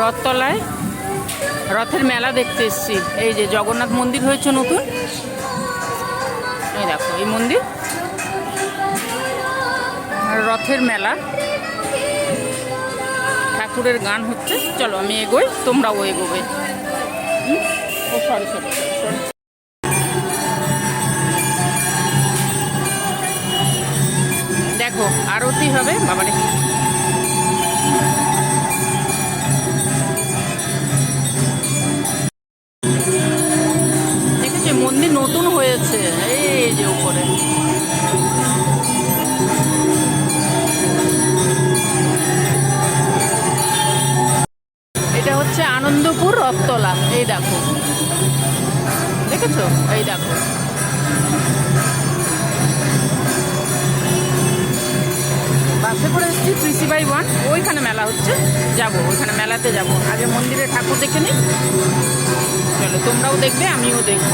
রথতলায় রথের মেলা দেখতে এসেছি। এই যে জগন্নাথ মন্দির হয়েছে নতুন। এই দেখো, এই মন্দির। রথের মেলা। ঠাকুরের গান হচ্ছে। চলো, আমি এগোই, তোমরাও এগোবে। দেখো, আরতি হবে, বাবারে। মেলাতে যাব। আগে মন্দিরে ঠাকুর দেখে নিই চলো তোমরাও দেখবে আমিও দেখব।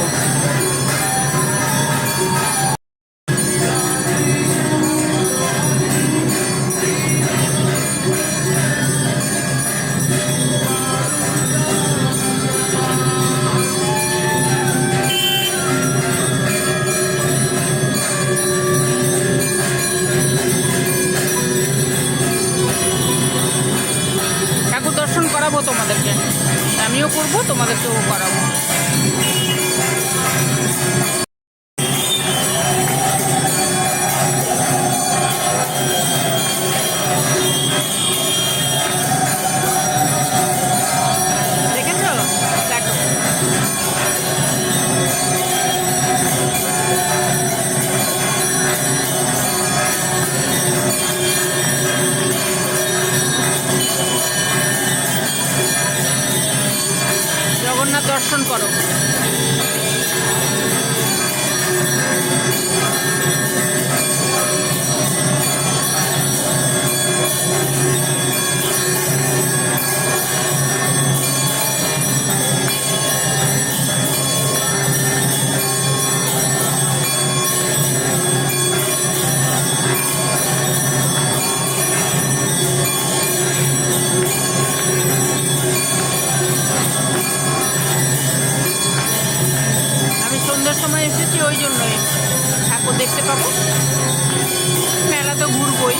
তো ঘুরবই।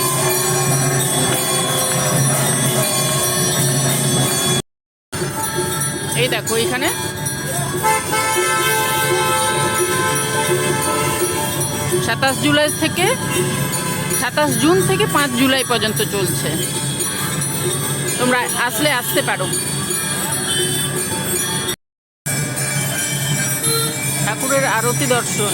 এই দেখো এখানে। সাতাশ জুলাই থেকে, সাতাশ জুন থেকে পাঁচ জুলাই পর্যন্ত চলছে। তোমরা আসলে আসতে পারো। ঠাকুরের আরতি দর্শন।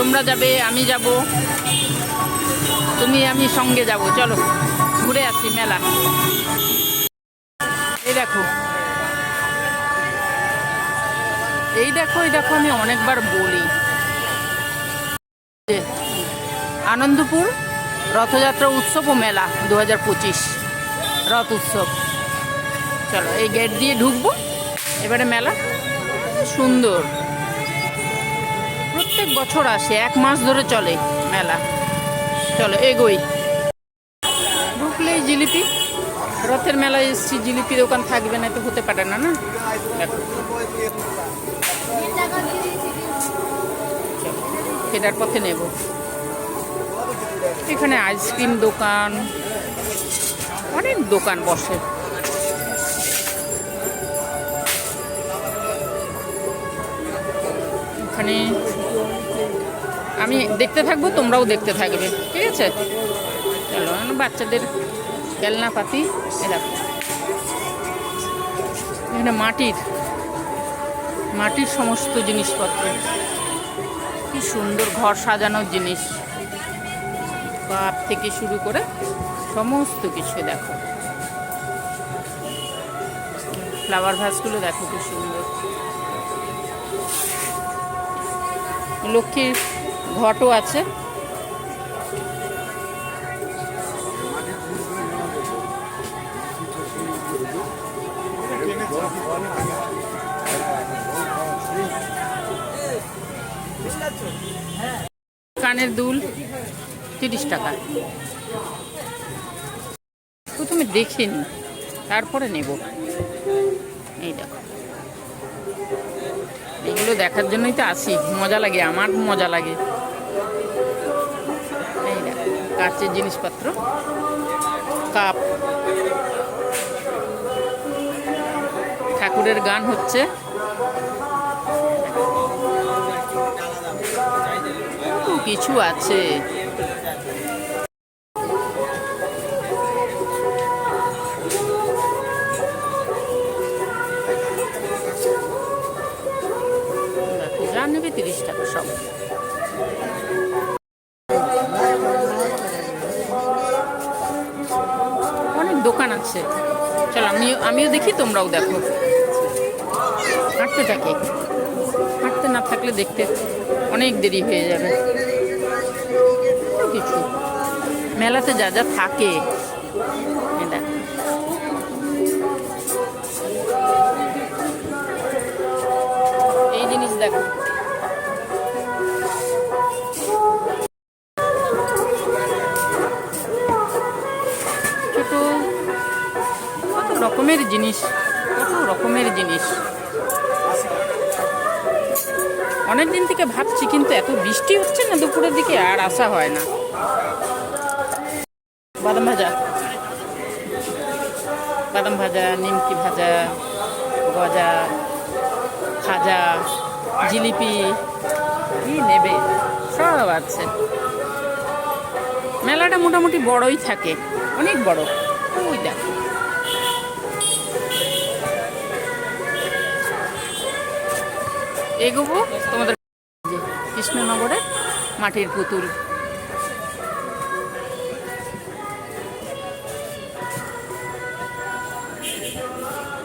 তোমরা যাবে, আমি যাব। তুমি, আমি সঙ্গে যাব। চলো, ঘুরে আসি মেলা। এই দেখো। এই দেখো এই দেখো, আমি অনেকবার বলি। আনন্দপুর রথযাত্রা উৎসব ও মেলা দু হাজার পঁচিশ। রথ উৎসব। চলো, এই গেট দিয়ে ঢুকবো। এবারে মেলা। সুন্দর। প্রত্যেক বছর আসে, এক মাস ধরে চলে মেলা। চলো, এগোই। ঢুকলেই জিলিপি। রথের মেলায় এসছি, জিলিপি দোকান থাকবে না তো হতে পারে না না? ফেরার পথে নেব। এখানে আইসক্রিম দোকান, অনেক দোকান বসে। এখানে আমি দেখতে থাকব, তোমরাও দেখতে থাকবে, ঠিক আছে? চলো বাচ্চাদের খেলনা পাতি এখানে মাটির মাটির সমস্ত জিনিসপত্র। কি সুন্দর ঘর সাজানোর জিনিস। কাপ থেকে শুরু করে সমস্ত কিছু দেখো। ফ্লাওয়ার ভাসগুলো দেখো খুব সুন্দর। লক্ষ্মীর ঘটও আছে। কানের দুল তিরিশ টাকা। প্রথমে দেখে নি তারপরে নেব। এই দেখো। এগুলো দেখার জন্যই তো আসি, মজা লাগে, আমার মজা লাগে। কাচের জিনিসপত্র কাপ। ঠাকুরের গান হচ্ছে। কিছু আছে। তোমরাও দেখো। হাঁটতে থাকে। হাঁটতে না থাকলে দেখতে অনেক দেরি হয়ে যাবে। কিছু। মেলাতে যা যা থাকে। এই জিনিস দেখো। ছোট। কত রকমের জিনিস। রকমের জিনিস। অনেক দিন থেকে ভাবছি, কিন্তু এত বৃষ্টি হচ্ছে না দুপুরের দিকে, আর আসা হয় না। বাদাম ভাজা। বাদাম ভাজা, নিমকি ভাজা, গজা, খাজা, জিলিপি, কি নেবে, সব আছে। মেলাটা মোটামুটি বড়ই থাকে, অনেক বড়। ওই দেখো। এগোবো তোমাদের যে কৃষ্ণনগরের মাটির পুতুল।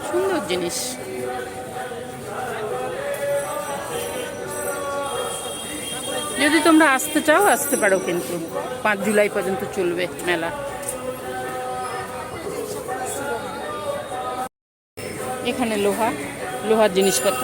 সুন্দর জিনিস। যদি তোমরা আসতে চাও, আসতে পারো কিন্তু। পাঁচ জুলাই পর্যন্ত চলবে মেলা। এখানে লোহা, লোহার জিনিসপত্র।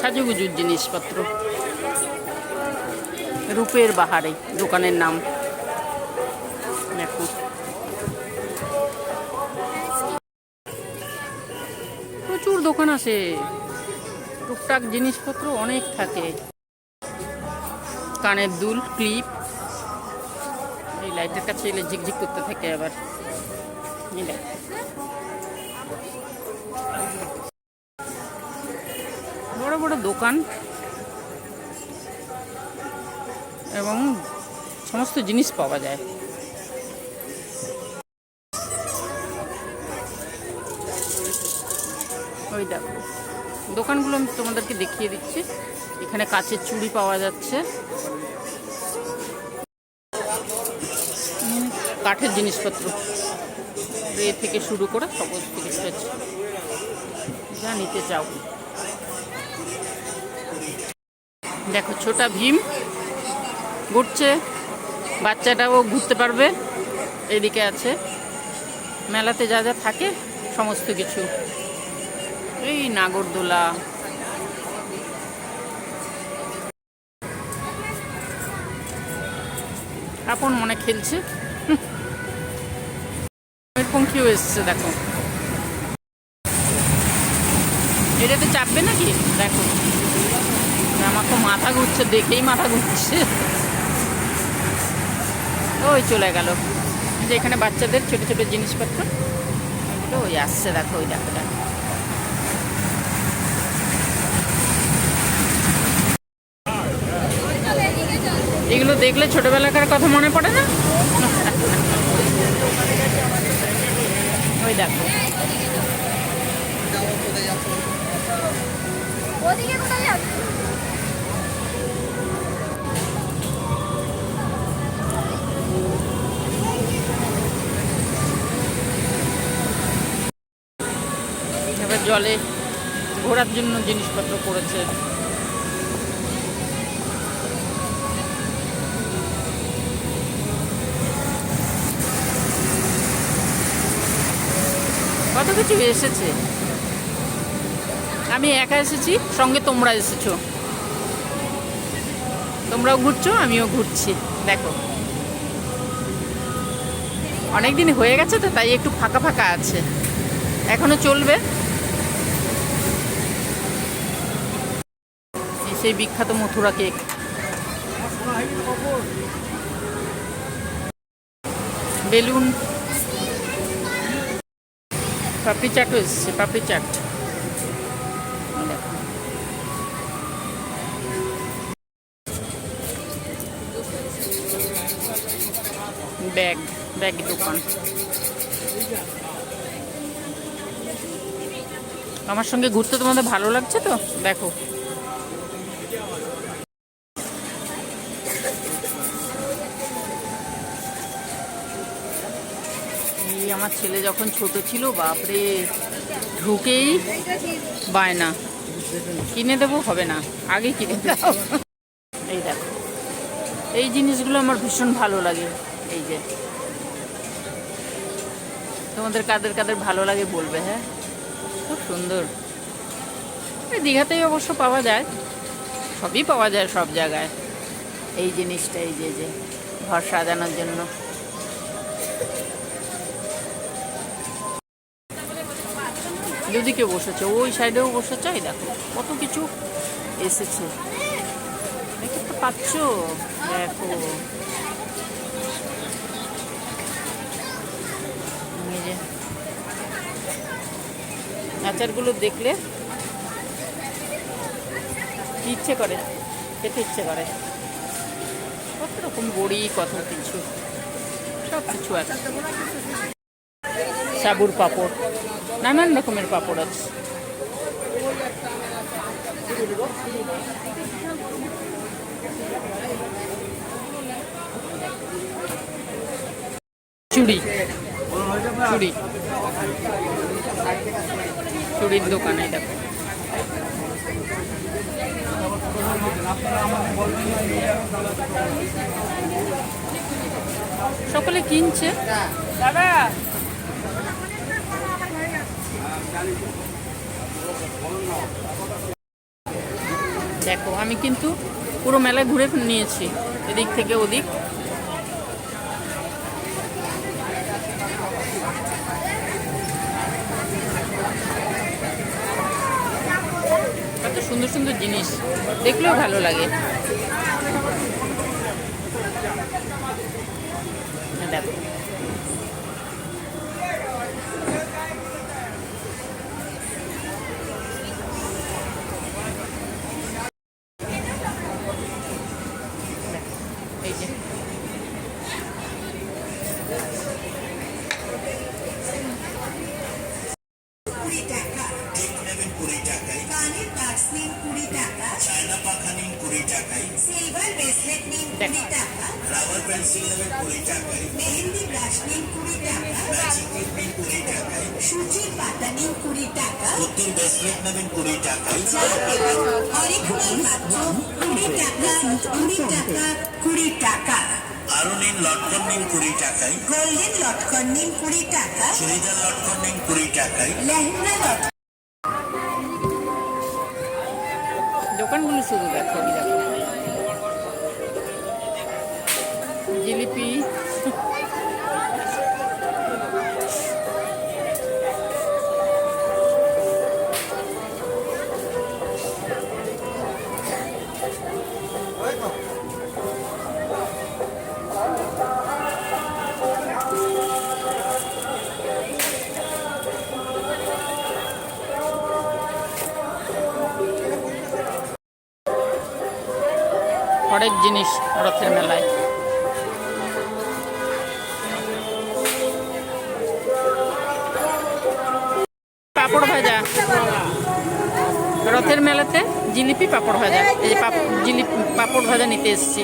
সাজুগুজুর জিনিসপত্র। রূপের বাহারে, দোকানের নাম। দেখো। প্রচুর দোকান আছে। টুকটাক জিনিসপত্র অনেক থাকে। কানের দুল, ক্লিপ। এই লাইটের কাছে এলে ঝিকঝিক করতে থাকে আবার। বড় দোকান এবং সমস্ত জিনিস পাওয়া যায়। ওই দেখো, দোকানগুলো আমি তোমাদেরকে দেখিয়ে দিচ্ছি। এখানে কাচের চুড়ি পাওয়া যাচ্ছে। কাঠের জিনিসপত্র। এ থেকে শুরু করে সমস্ত কিছু যা নিতে চাও। দেখো, ছোটা ভীম ঘুরছে, বাচ্চাটাও ঘুরতে পারবে, এদিকে আছে। মেলাতে যা যা থাকে, সমস্ত কিছু। এই নাগরদোলা। আপন মনে খেলছে। হুম। পঙ্খিও এসছে, দেখো। এটাতে চাপবে নাকি? দেখো। আমার তো মাথা ঘুরছে, দেখেই মাথা ঘুরছে। ওই চলে গেল। যে এখানে বাচ্চাদের ছোট ছোট জিনিসপত্র ওইগুলো ওই আসছে, দেখো, ওই দেখো দেখো। এগুলো দেখলে ছোটবেলাকার কথা মনে পড়ে না? ওই দেখো। ওদিকে কোথায় যাচ্ছে? জলে ঘোরার জন্য জিনিসপত্র করেছে কত কিছু এসেছে? আমি একা এসেছি, সঙ্গে তোমরা এসেছ। তোমরাও ঘুরছো, আমিও ঘুরছি, দেখো। অনেক দিন হয়ে গেছে তো, তাই একটু ফাঁকা ফাঁকা আছে। এখনও চলবে। সেই বিখ্যাত মথুরা কেক। বেলুন। পাপড়ি চাটও এসছে, পাপড়ি চাট। ব্যাগ ব্যাগ দোকান। আমার সঙ্গে ঘুরতে তোমাদের ভালো লাগছে তো? দেখো এই আমার ছেলে যখন ছোট ছিল, বাপরে, ঢুকেই বায়না। কিনে দেবো, হবে না, আগে কিনে দাও এই দেখো, এই জিনিসগুলো আমার ভীষণ ভালো লাগে, এই যে। তোমাদের কাদের কাদের ভালো লাগে বলবে হ্যাঁ? খুব সুন্দর। দীঘাতেই অবশ্য পাওয়া যায়, সবই পাওয়া যায় সব জায়গায়। এই জিনিসটা, এই যে যে, ঘর সাজানোর জন্য। দুদিকে বসেছে, ওই সাইডেও বসেছে, এই দেখো, কত কিছু এসেছে। পাচ্ছ, দেখো। আচারগুলো দেখলে ইচ্ছে করে, খেতে ইচ্ছে করে। কত রকম বড়ি, কত কিছু সব কিছু আছে। সাবুর পাপড়। নানান রকমের পাপড় আছে। চুড়ি। চুড়ি। চুড়ির দোকানে দেখো সকলে কিনছে? দাদা দেখো, আমি কিন্তু পুরো মেলায় ঘুরে নিয়েছি, এদিক থেকে ওদিক। কত সুন্দর সুন্দর জিনিস, দেখলেও ভালো লাগে। দেখো। কুড়ি টাকা রাবার পেন্সিল নেবেন কুড়ি টাকায়। মেহেন্দি ব্রাশ নিন কুড়ি টাকা ম্যাজিক টিপ নিন কুড়ি টাকায় সূচির পাতা নিন কুড়ি টাকা বুদ্ধির ব্রেসলেট নেবেন কুড়ি টাকায় নেবেন টাকা কুড়ি টাকা কুড়ি টাকা আরও নিন লটকন নিন কুড়ি টাকায়। গোল্ডেন লটকন নিন কুড়ি টাকা চুড়িদার লটকন নিন কুড়ি টাকায়। লেহেঙ্গা লটকন। জিলিপি অনেক জিনিস রথের মেলায়। রথের মেলাতে জিলিপি পাঁপড় ভাজা, এই যে জিলিপি পাঁপড় ভাজা নিতে এসেছি।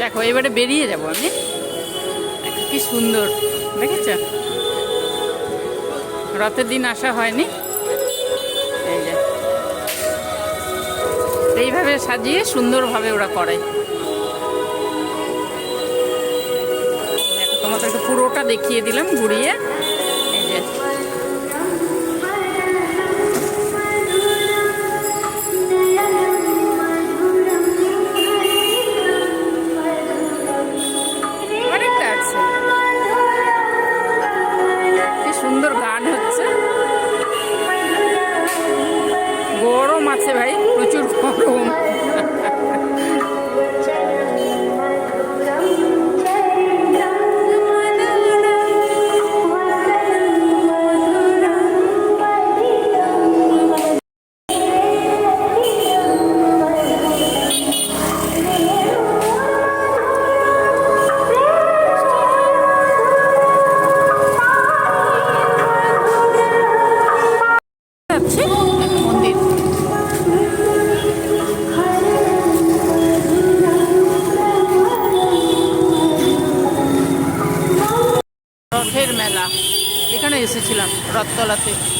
দেখো, এবারে বেরিয়ে যাব আমি। কি সুন্দর, দেখেছ? রথের দিন আসা হয়নি। এই যে। এইভাবে সাজিয়ে সুন্দরভাবে ওরা করে। তোমাদেরকে পুরোটা দেখিয়ে দিলাম, ঘুরিয়ে। রথতলাতে।